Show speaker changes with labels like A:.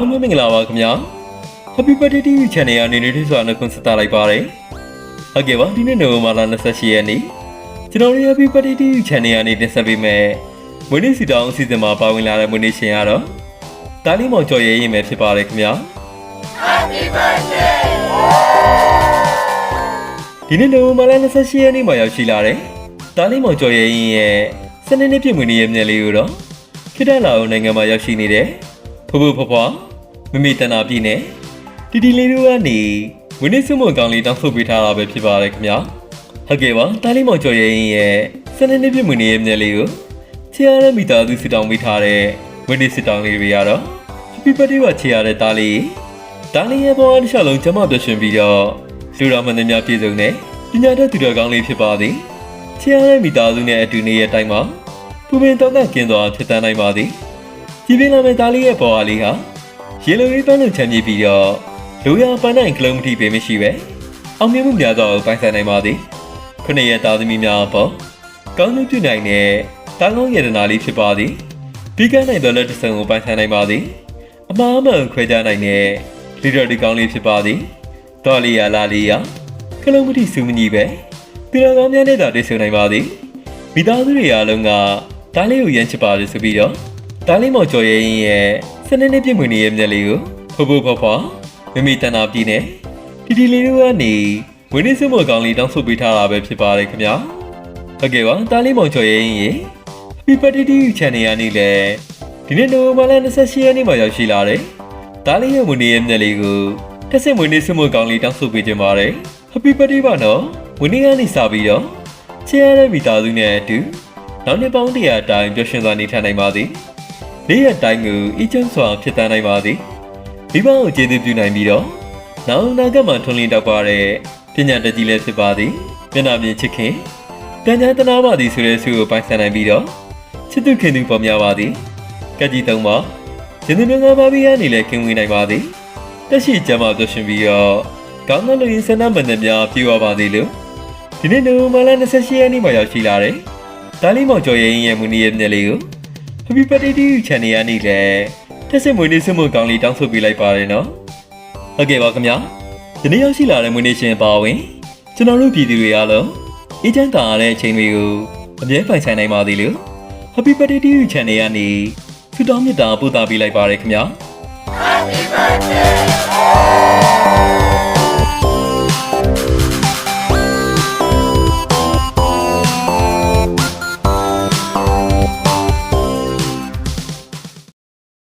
A: အားလုံးပဲမင်္ဂလာပါခင်ဗျာ Happy Birthday TV Channel ကနေနေတဲ့ဆိုတော့ခွန်စတာလိုက်ပါတယ်ဟုတ်ကဲ့ပါဒီနေ့နိုဝင်ဘာလ28ရက်နေ့ကျွန်တော်တို့ Happy Birthday TV Channel ကနေတင်ဆက်ပေးမယ်မွေးနေ့စီတောင်းအစီအစဉ်မှာပါဝင်လာတဲ့မွေးနေ့ရှင်ကတော့တာလီမောင်ကျော်ရဲ့ရင်ပဲဖြစ်ပါတယ်ခင်ဗျာ Happy Birthday ဒီနေ့နိုဝင်ဘာလ28ရက်နေ့မှာရောက်ရှိလာတဲ့တာလီမောင်ကျော်ရဲ့ရင်ရဲ့စနေနေ့ပြည့်မွေးနေ့ရဲ့မြက်လေးကိုတော့ခိတလာအောင်နိုင်ငံမှာရောက်ရှိနေတဲ့ဖဖဖဖွား မမေတနာပြည့်နဲ့တီတီလေးတို့ကနေဝင်းနေစုမအကောင်လေးတောင်းဆိုပေးထားတာပဲဖြစ်ပါတယ်ခင်ဗျာဟုတ်ကဲ့ပါတားလေးမောင်ကျော်ရဲ့ရင်ရဲ့စနေနေ့ပြည့်မွေးနေ့ရဲ့မြက်လေးကိုချီရတဲ့မိသားစုစစ်တောင်းပေးထားတဲ့ဝင်းနေစစ်တောင်းလေးတွေကတော့ Happy Birthday ပါချီရတဲ့တားလေးတားလေးရဲ့ဘဝတစ်လျှောက်လုံးကျမပြည့်ရှင်ပြီးတော့လူတော်မှန်သမျှပြည့်စုံတဲ့ပညာတတ်သူတော်ကောင်းလေးဖြစ်ပါသည်ချီရတဲ့မိသားစုနဲ့အတူနေရဲ့တိုင်းမှာပူပင်တောင်းတကင်းစွာဖြစ်တန်းနိုင်ပါသည်ကြည်ပင်လာမယ့်တားလေးရဲ့ဘဝလေးဟာ ရေလိုရေးပန်းလုံချမ်းမြေပြီးတော့လူရပန်းနိုင်ကလုံးမတိပေမရှိပဲအောင်မြင်မှုများစွာကိုပိုင်ဆိုင်နိုင်ပါသည်ခုနှစ်ရက်သားသမီးများအပေါ်ကောင်းကျိုးပြုနိုင်တဲ့တာကောင်းရတနာလေးဖြစ်ပါသည်ပြီးကန်းနိုင်သောလက်တစ်စုံကိုပိုင်ဆိုင်နိုင်ပါသည်အမှားအမှန်ခွဲခြားနိုင်တဲ့လီဒရာဒီကောင်းလေးဖြစ်ပါသည်တော်လီယာလာလီယာကလုံးမတိစုမကြီးပဲပြည်တော်ကောင်းများနဲ့သာတည်ဆုံနိုင်ပါသည်မိသားစုတွေအားလုံးကတားလေးကိုရမ်းချစ်ပါလေဆိုပြီးတော့တားလေးမော်ကျော်ရဲ့ရင်ရဲ့ စနေနေ့ပြည့်မွေနေ့ရဲ့မျက်လေးကိုဖဖို့ဖွားဖွားမမီတန်တာပြည်နဲ့တီတီလေးတို့ကနေဝင်းနေစုမကောင်းလေးတောင်းဆိုပေးထားတာပဲဖြစ်ပါတယ်ခင်ဗျာဟုတ်ကဲ့ပါတားလေးမောင်ချော်ရဲ့ရင်ရေ Happy Birthday TV Channel ကနေလည်းဒီနေ့နိုဝင်ဘာလ28ရက်နေ့မှာရောက်ရှိလာတယ်တားလေးရဲ့မွေးနေ့ရဲ့မျက်လေးကိုတက်စစ်မွေးနေ့စုမကောင်းလေးတောင်းဆိုပေးခြင်းပါတယ် Happy Birthday ပါနော်မွေးနေ့ကနေစပြီးတော့ချစ်ရတဲ့မိသားစုနဲ့အတူနောက်နှစ်ပေါင်းတရာအတိုင်းပျော်ရွှင်စွာနေထိုင်နိုင်ပါသည် နေ့ရက်တိုင်းကိုအီးချမ်းစွာဖြစ်တန်းနိုင်ပါသည်မိဘကိုကျေးဇူးပြုနိုင်ပြီးတော့နောက်အနာဂတ်မှာထွန်းလင်းတောက်ပါတဲ့ပညာတတ်ကြီးလည်းဖြစ်ပါသည်မျက်နှာမြင်ချစ်ခင်ကံကြမ်းတနာပါသည်ဆိုတဲ့ဆုကိုပိုင်ဆိုင်နိုင်ပြီးတော့ချစ်သူခင်သူပေါ်များပါသည်ကက်ကြီးသုံးပါရှင်သူငါပါပြီးရနေလဲခင်ဝင်နိုင်ပါသည်တက်ရှိကြမှာပြရှင်ပြီးတော့ကောင်းသောလူရင်းဆန္ဒမှန်တဲ့များပြေဝပါသည်လို့ဒီနေ့နိုဝင်ဘာလ28ရက်နေ့မှာရောက်ရှိလာတဲ့ဒါလီမောင်ကျော်ရဲ့ရဲ့မူနီရဲ့မျက်လေးကို Happy Birthday to you channel ကနေလည်းတက်စစ်မွေးနေ့ဆွမကောင်းလေးတောင်းဆိုပေးလိုက်ပါတယ်နော်ဟုတ်ကဲ့ပါခင်ဗျာဒီနေ့ရောက်ရှိလာတဲ့မွေးနေ့ရှင်ပါဝင်ကျွန်တော်တို့ပြည်သူတွေအားလုံးအေးချမ်းသာရတဲ့အချိန်တွေကိုအမြဲပိုင်ဆိုင်နိုင်ပါသေးလို့ Happy Birthday to you channel ကနေဆုတောင်းမေတ္တာပို့သပေးလိုက်ပါတယ်ခင်ဗျာ
B: Happy birthday